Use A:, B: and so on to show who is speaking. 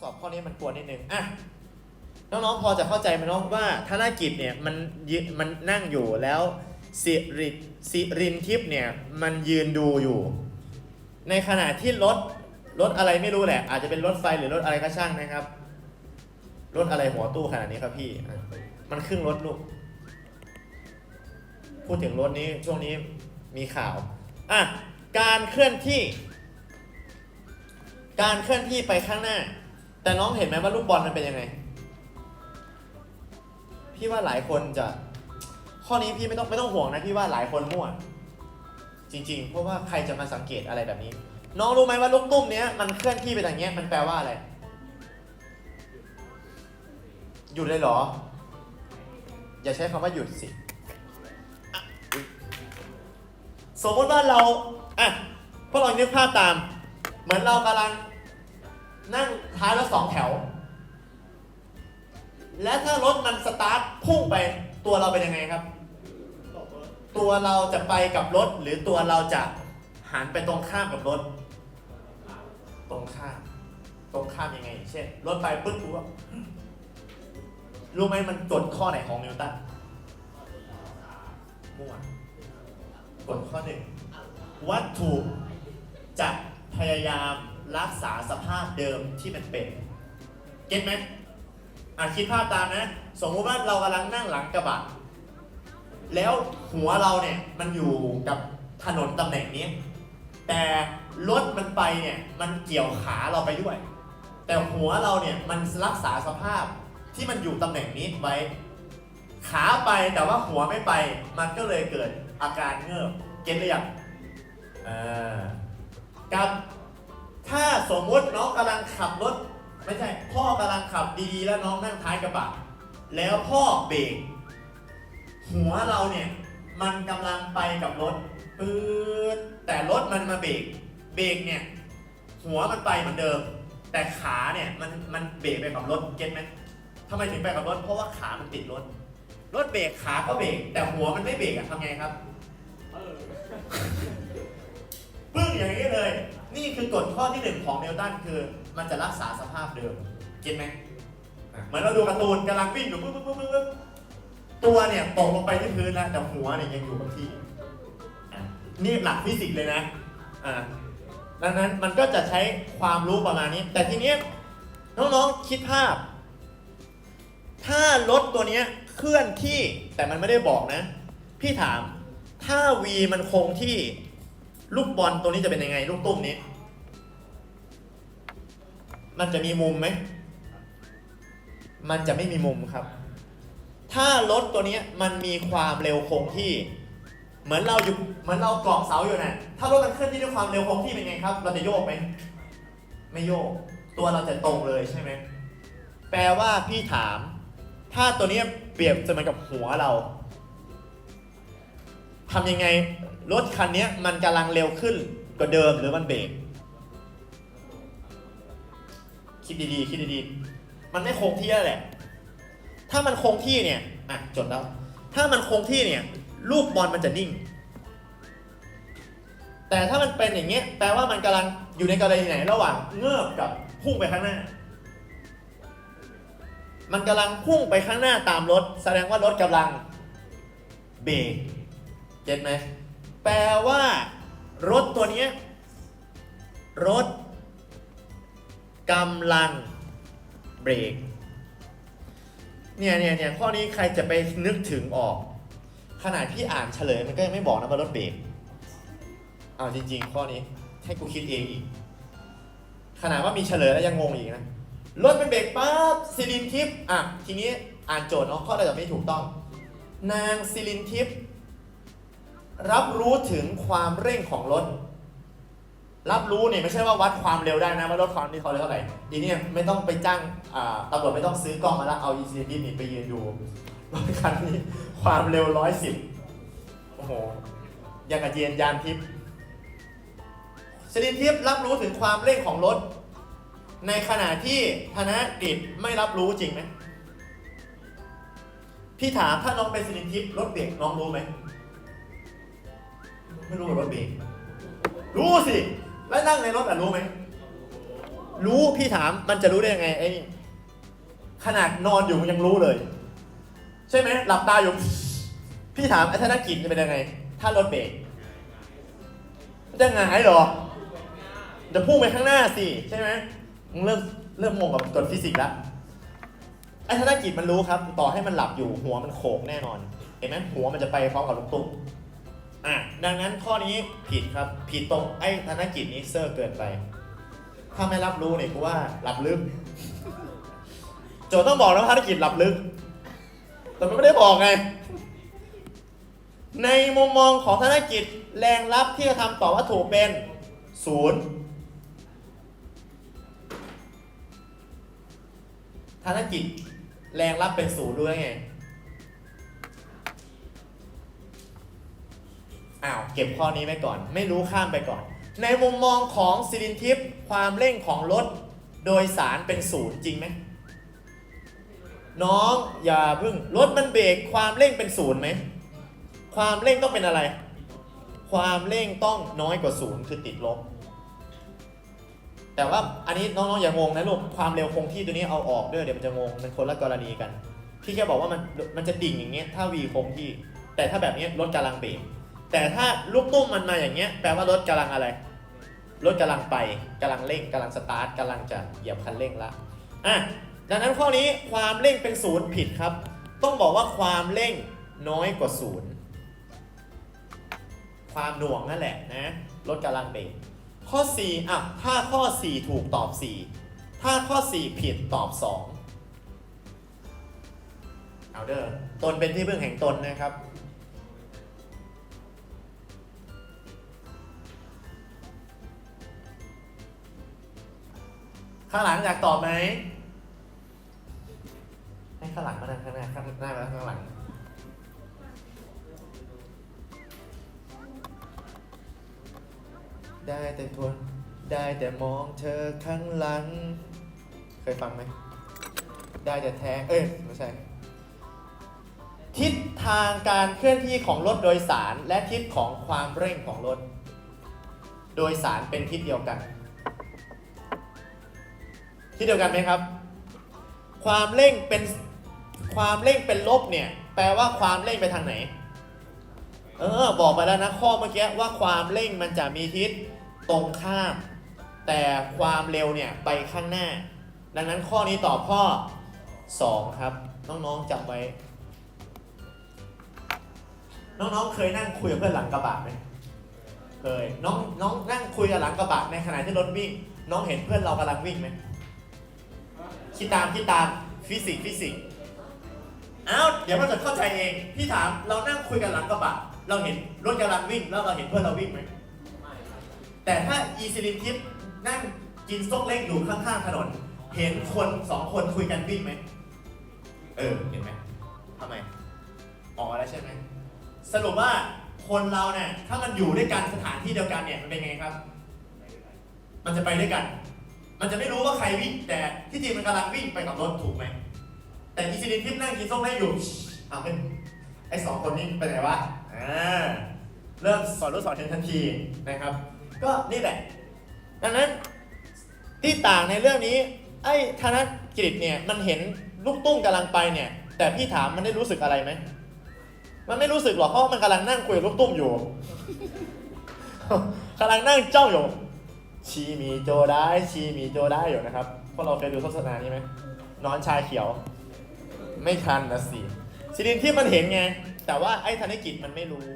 A: สอบข้อนี้มันกวนนิดนึงอะน้องๆพอจะเข้าใจไหมน้องว่าธนกิจเนี่ยมันยืนมันนั่งอยู่แล้วสิริสิรินทิพย์เนี่ยมันยืนดูอยู่ ในขณะที่รถรถอะไรไม่รู้แหละ อาจจะเป็นรถไฟหรือรถอะไรก็ช่างนะครับรถอะไรหัวตู้ขนาดนี้ครับพี่ มันครึ่งรถลูก พูดถึงรถนี้ช่วงนี้มีข่าว อะ การเคลื่อนที่ การเคลื่อนที่ไปข้างหน้า แต่น้องเห็นไหมว่าลูกบอลมันเป็นยังไง พี่ว่าหลายคนจะ ข้อนี้พี่ไม่ต้องไม่ต้องห่วงนะพี่ว่าหลายคนมั่ว จริง ๆ เพราะว่าใครจะมาสังเกตอะไรแบบนี้ น้องรู้ไหมว่าลูกตุ้มเนี้ยมันเคลื่อนที่ไปอย่างเงี้ยมันแปลว่าอะไร หยุดเลยเหรอ อย่าใช้คำว่าหยุดสิ สมมติว่าเราอะพวกเรานึกภาพตาม เหมือนเรากำลัง นั่งท้ายรถสองแถว และถ้ารถมันสตาร์ทพุ่งไปตัวเราเป็นยังไงครับ ตัวเราจะไปกับรถ หรือตัวเราจะหันไปตรงข้ามกับรถ ตรงข้าม ตรงข้ามยังไง เช่นรถไปปึ๊บรู้ว่ารู้ไหมมันกฎข้อไหนของนิวตันมั่วกฎข้อหนึ่งวัตถุจะพยายาม รักษาสภาพเดิมที่มันเป็น เก็ตไหมอะคิดภาพตามนะ สมมติว่าเรากำลังนั่งหลังกระบะ แล้วหัวเราเนี่ยมันอยู่กับถนนตำแหน่งนี้ แต่รถมันไปเนี่ยมันเกี่ยวขาเราไปด้วย แต่หัวเราเนี่ยมันรักษาสภาพที่มันอยู่ตำแหน่งนี้ไว้ ขาไปแต่ว่าหัวไม่ไป มันก็เลยเกิดอาการเงือบเก็ตหรือยังอ่ากับ สมมุติน้องกำลังขับรถ ไม่ใช่ พ่อกำลังขับดีๆแล้วน้องนั่งท้ายกระบะ แล้วพ่อเบรกหัวเราเนี่ยมันกำลังไปกับรถปื๊ดแต่รถมันมาเบรกเบรกเนี่ยหัวมันไปเหมือนเดิม แต่ขาเนี่ยมันมันเบรกไปกับรถเก็ตไหมทำไมถึงไปกับรถเพราะว่าขามันติดรถ รถเบรกขาก็เบรกแต่หัวมันไม่เบรกอะทำไงครับปึ้งอย่างนี้เลย นี่คือกฎข้อที่หนึ่งของนิวตันคือมันจะรักษาสภาพเดิมเก็ตไหมอะเหมือนเราดูการ์ตูนกำลังวิ่งอยู่ปึ๊บปึ๊บปึ๊บปึ๊บปึ๊บตัวเนี่ยตกลงไปที่พื้นแล้วแต่หัวเนี่ยยังอยู่กับที่อะนี่หลักฟิสิกส์เลยนะอ่าดังนั้นมันก็จะใช้ความรู้ประมาณนี้ แต่ทีเนี้ยน้องๆคิดภาพ ถ้ารถตัวเนี้ยเคลื่อนที่แต่มันไม่ได้บอกนะ พี่ถามถ้า V มันคงที่ ลูกบอลตัวนี้จะเป็นยังไง ลูกตุ้มนี้ มันจะมีมุมไหม มันจะไม่มีมุมครับ ถ้ารถตัวนี้มันมีความเร็วคงที่ เหมือนเราอยู่เหมือนเราเกาะเสาอยู่นะ่ะถ้ารถมันเคลื่อนที่ด้วยความเร็วคงที่เป็นไงครับ เราจะโยกไหมไม่โยก ตัวเราจะตรงเลยใช่ไหมแปลว่าพี่ถาม ถ้าตัวนี้เปรียบเสมือนกับหัวเราทำยังไง รถคันนี้มันกำลังเร็วขึ้นกว่าเดิมหรือมันเบรกคิดดีๆ คิดดีๆ มันไม่คงที่แล้วแหละ ถ้ามันคงที่เนี่ย อะ จดแล้ว ถ้ามันคงที่เนี่ย ลูกบอลมันจะนิ่ง แต่ถ้ามันเป็นอย่างเงี้ย แปลว่ามันกำลังอยู่ในกรณีไหน ระหว่างเงือบกับพุ่งไปข้างหน้า มันกำลังพุ่งไปข้างหน้าตามรถ แสดงว่ารถกำลังเบรกเก็ตไหม แปลว่า รถตัวนี้รถกำลังเบรกเนี่ยเนี่ยเนี่ยข้อนี้ใครจะไปนึกถึงออก ขนาดพี่อ่านเฉลยมันก็ยังไม่บอกนะว่ารถเบรกเอาจริง ๆ ข้อนี้ให้กูคิดเองอีก ขนาดว่ามีเฉลยแล้วยังงงอีกนะรถเป็นเบรกปั๊บซิลินทิพย์อะทีนี้อ่านโจทย์เนาะข้อใดจะไม่ถูกต้อง นางซิลินทิพย์ รับรู้ถึงความเร่งของรถ รับรู้เนี่ยไม่ใช่ว่าวัดความเร็วได้นะว่ารถความที่เขาเร็วเท่าไหร่ทีนี้ไม่ต้องไปจ้างตำรวจไม่ต้องซื้อกล้องมาแล้วเอาอีซีดีนี่ไปยืนดูรถคันนี้ความเร็วร้อยสิบโอ้โหยังกับเยนยานทิพย์ซิลินทิพย์รับรู้ถึงความเร่งของรถ ในขณะที่ธนกิจไม่รับรู้จริงไหมพี่ถามถ้าน้องเป็นซิลินทิปรถเบรกน้องรู้ไหม ไม่รู้ว่ารถเบรกรู้สิ แล้วนั่งในรถอะรู้ไหม รู้พี่ถามมันจะรู้ได้ยังไงไอ้นี่ขนาดนอนอยู่มันยังรู้เลย ใช่ไหมหลับตาอยู่ พี่ถามไอ้ธนกิจจะเป็นยังไง ถ้ารถเบรกมันจะหงายเหรอจะพุ่งไปข้างหน้าสิใช่ไหมมึงเริ่มเริ่มงงกับกฎฟิสิกส์แล้วไอ้ธนกิจมันรู้ครับ ต่อให้มันหลับอยู่หัวมันโขกแน่นอน เห็นไหมหัวมันจะไปพร้อมกับลูกตุ้ม อะดังนั้นข้อนี้ผิดครับ ผิดตรงไอ้ธนกิจนี้เซอร์เกินไป ถ้าไม่รับรู้เนี่ยกูว่าหลับลึก โจทย์ต้องบอกนะว่าธนกิจหลับลึก แต่มันไม่ได้บอกไง ในมุมมองของธนกิจแรงรับที่จะทำต่อวัตถุเป็นศูนย์ธนกิจแรงรับเป็นศูนย์ด้วยไง อ้าวเก็บข้อนี้ไว้ก่อน ไม่รู้ข้ามไปก่อน ในมุมมองของซิลินทิปความเร่งของรถโดยสารเป็นศูนย์จริงไหมน้องอย่าเพึ่งรถมันเบรกความเร่งเป็นศูนย์ไหมความเร่งต้องเป็นอะไร ความเร่งต้องน้อยกว่าศูนย์คือติดลบ แต่ว่าอันนี้น้องๆอย่างงนะลูกความเร็วคงที่ตัวนี้เอาออกด้วยเดี๋ยวมันจะงงมันคนละกรณีกันพี่แค่บอกว่ามันมันจะดิ่งอย่างเงี้ยถ้า v คงที่ แต่ถ้าแบบนี้รถกำลังเบรก แต่ถ้าลูกตุ้มมันมาอย่างเงี้ยแปลว่ารถกำลังอะไร รถกำลังไปกำลังเร่งกำลังสตาร์ทกำลังจะเหยียบคันเร่งละอะดังนั้นข้อนี้ความเร่งเป็นศูนย์ผิดครับ ต้องบอกว่าความเร่งน้อยกว่าศูนย์ความหน่วงนั่นแหละนะรถกำลังเบรกข้อ4อะถ้าข้อ 4 ถูกตอบ 4 ถ้าข้อ 4 ผิดตอบ 2 เอาเด้อตนเป็นที่พึ่งแห่งตนนะครับ ข้างหลังอยากตอบไหมให้ข้างหลังมานั่งข้างหน้าข้างหน้ามาข้างหลัง ได้แต่ทวนได้แต่มองเธอข้างหลัง เคยฟังไหม ได้แต่แทง เอ้ยไม่ใช่ ทิศทางการเคลื่อนที่ของรถโดยสารและทิศของความเร่งของรถ โดยสารเป็นทิศเดียวกัน ทิศเดียวกันไหมครับ ความเร่งเป็นความเร่งเป็นลบเนี่ย แปลว่าความเร่งไปทางไหน เออ บอกไปแล้วนะข้อเมื่อกี้ว่าความเร่งมันจะมีทิศตรงข้าม แต่ความเร็วเนี่ยไปข้างหน้า ดังนั้นข้อนี้ตอบข้อ 2 ครับ น้องๆจำไว้ น้องๆเคยนั่งคุยกับเพื่อนหลังกระบะไหมเคยน้องน้องนั่งคุยกับหลังกระบะในขณะที่รถวิ่ง น้องเห็นเพื่อนเรากำลังวิ่งไหม คิดตามคิดตามฟิสิกส์ฟิสิกส์อ้าวเดี๋ยวมันจะเข้าใจเองพี่ถามเรานั่งคุยกันหลังกระบะเราเห็นรถกำลังวิ่งแล้วเราเห็นเพื่อนเราวิ่งไหมแต่ถ้าอีซิลินทิปนั่งกินซกเล็กอยู่ข้างๆถนน เห็นคนสองคนคุยกันวิ่งไหมเออเห็นไหมทำไมออกมาแล้วใช่ไหมสรุปว่าคนเราเนี่ยถ้ามันอยู่ด้วยกันสถานที่เดียวกันเนี่ยมันเป็นไงครับ มันจะไปด้วยกัน มันจะไม่รู้ว่าใครวิ่งแต่ที่จริงมันกำลังวิ่งไปกับรถถูกไหม แต่อีซิลินทิปนั่งกินส้มได้อยู่เอาเป็นไอ้สองคนนี้ไปไหนวะอ่าเริ่มสอนรู้สอนเห็นทันทีนะครับ ก็นี่แหละ ดังนั้นที่ต่างในเรื่องนี้ ไอ้ธนกฤษเนี่ยมันเห็นลูกตุ้มกำลังไปเนี่ย แต่พี่ถามมันได้รู้สึกอะไรไหม มันไม่รู้สึกหรอกเพราะมันกำลังนั่งคุยกับลูกตุ้มอยู่กำลังนั่งจ้องอยู่ ชีมีโจได้ ชีมีโจได้อยู่นะครับพวกเราเคยดูโฆษณานี้ไหมนอนชาเขียว ไม่ทันนะสิซิลินที่มันเห็นไง แต่ว่าไอ้ธนกิจมันไม่รู้